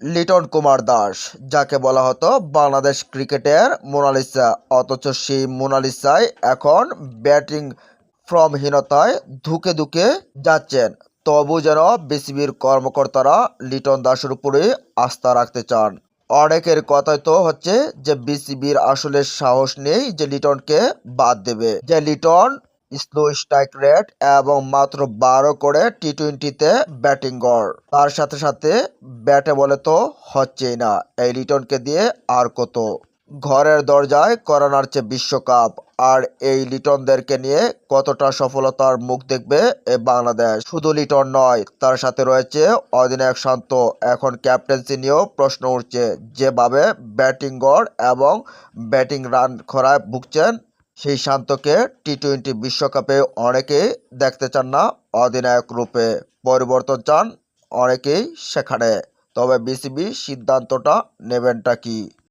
লিটন কুমার দাস, যাকে বলা হতো বাংলাদেশ ক্রিকেটের মোনালিসা। অথচ সেই মোনালিসাই এখন ব্যাটিং ফর্মহীনতায় ধুকে ধুকে যাচ্ছেন। তবু যেন বিসিবির কর্মকর্তারা লিটন দাসের উপরে আস্থা রাখতে চান। অনেকের কথাই তো হচ্ছে যে বিসিবির আসলে সাহস নেই যে লিটনকে বাদ দেবে। যে লিটন স্লো স্ট্রাইক রেট এবং মাত্র বারো করে টি টোয়েন্টিতে ব্যাটিং গড়। তার সাথে সাথে ব্যাটে বলে তো হচ্ছেই না, এই লিটনকে দিয়ে আর কত। ঘরের দরজায় করানার চেয়ে বিশ্বকাপ, আর এই লিটনদেরকে নিয়ে কতটা সফলতার মুখ দেখবে এ বাংলাদেশ। শুধু লিটন নয়, তার সাথে রয়েছে অধিনায়ক শান্ত। এখন ক্যাপ্টেন্সি নিয়েও প্রশ্ন উঠছে, যেভাবে ব্যাটিং গড় এবং ব্যাটিং রান খরায় ভুগছেন সেই শান্তকে টি টোয়েন্টি বিশ্বকাপে অনেকেই দেখতে চান না, অধিনায়ক রূপে পরিবর্তন চান অনেকেই সেখানে। তবে বিসিবি সিদ্ধান্তটা নেবেনটা কি?